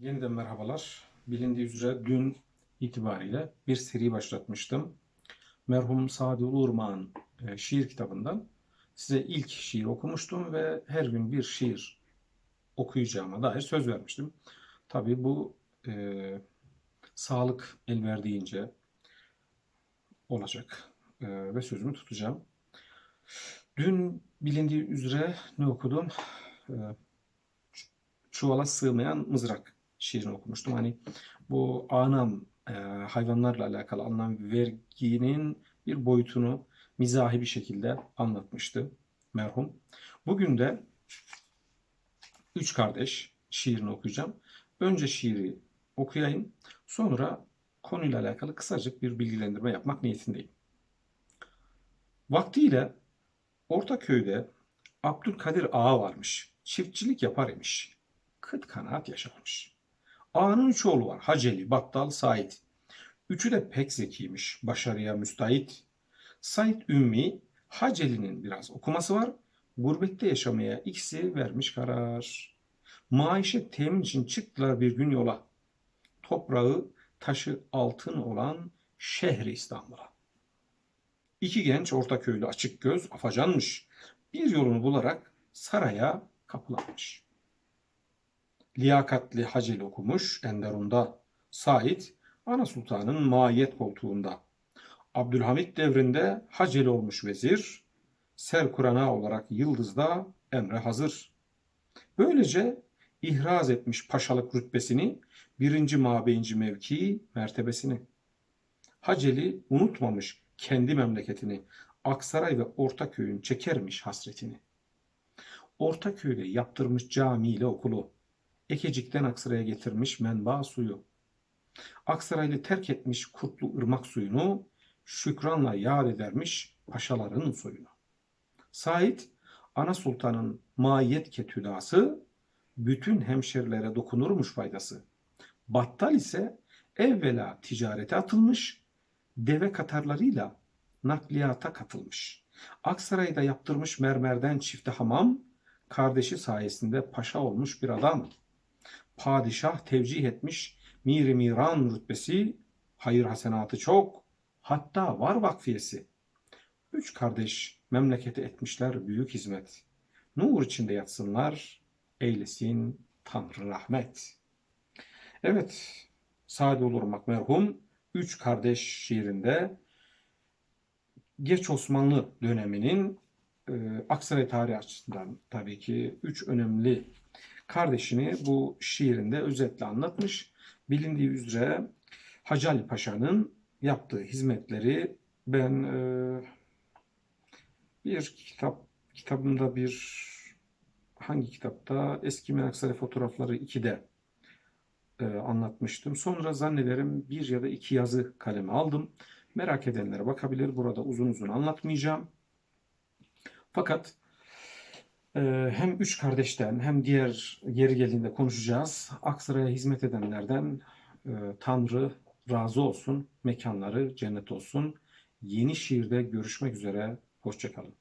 Yeniden merhabalar. Bilindiği üzere dün itibariyle bir seri başlatmıştım. Merhum Sadi Urmağ'ın e, şiir kitabından size ilk şiir okumuştum ve her gün bir şiir okuyacağıma dair söz vermiştim. Tabii bu e, sağlık el verdiğince olacak e, ve sözümü tutacağım. Dün bilindiği üzere ne okudum? E, çuvala sığmayan mızrak şiirini okumuştum. Hani bu anam e, hayvanlarla alakalı alınan verginin bir boyutunu mizahi bir şekilde anlatmıştı merhum. Bugün de Üç Kardeş şiirini okuyacağım. Önce şiiri okuyayım. Sonra konuyla alakalı kısacık bir bilgilendirme yapmak niyetindeyim. Vaktiyle Ortaköy'de Abdülkadir Ağa varmış. Çiftçilik yapar imiş. Kıt kanaat yaşarmış. Ağanın üç oğlu var. Haceli, Battal, Said. Üçü de pek zekiymiş. Başarıya müstahit. Said Ümmi, Haceli'nin biraz okuması var. Gurbette yaşamaya ikisi vermiş karar. Maişet temin için çıktılar bir gün yola. Toprağı, taşı altın olan şehri İstanbul'a. İki genç Ortaköy'lü açık göz afacanmış. Bir yolunu bularak saraya kapılanmış. Liyakatli Haceli okumuş Enderun'da. Said, Ana Sultan'ın maiyet koltuğunda. Abdülhamit devrinde Haceli olmuş vezir. Serkurana olarak Yıldız'da emre hazır. Böylece ihraz etmiş paşalık rütbesini, birinci mabeyinci mevki mertebesini. Haceli unutmamış kendi memleketini, Aksaray ve Ortaköy'ün çekermiş hasretini. Ortaköy'de yaptırmış camiyle okulu, Ekecik'ten Aksaray'a getirmiş menba suyu. Aksaray'ı terk etmiş kurtlu ırmak suyunu, şükranla yad edermiş paşaların soyunu. Said, ana sultanın maiyet ketüdası, bütün hemşerilere dokunurmuş faydası. Battal ise evvela ticarete atılmış, deve katarlarıyla nakliyata katılmış. Aksaray'da yaptırmış mermerden çifte hamam, kardeşi sayesinde paşa olmuş bir adam. Padişah tevcih etmiş miri miran rütbesi, hayır hasenatı çok, hatta var vakfiyesi. Üç kardeş memlekete etmişler büyük hizmet. Nur içinde yatsınlar, eylesin Tanrı rahmet. Evet, Sade Olurmak merhum Üç Kardeş şiirinde Geç Osmanlı döneminin e, Aksaray tarihi açısından tabii ki üç önemli kardeşini bu şiirinde özetle anlatmış. Bilindiği üzere Hacı Ali Paşa'nın yaptığı hizmetleri ben e, bir kitap kitabımda bir hangi kitapta Eski Aksaray Fotoğrafları 2'de e, anlatmıştım. Sonra zannederim bir ya da iki yazı kaleme aldım. Merak edenlere bakabilir. Burada uzun uzun anlatmayacağım. Fakat hem üç kardeşten hem diğer yeri geldiğinde konuşacağız. Aksaray'a hizmet edenlerden e, Tanrı razı olsun. Mekanları cennet olsun. Yeni şiirde görüşmek üzere. Hoşçakalın.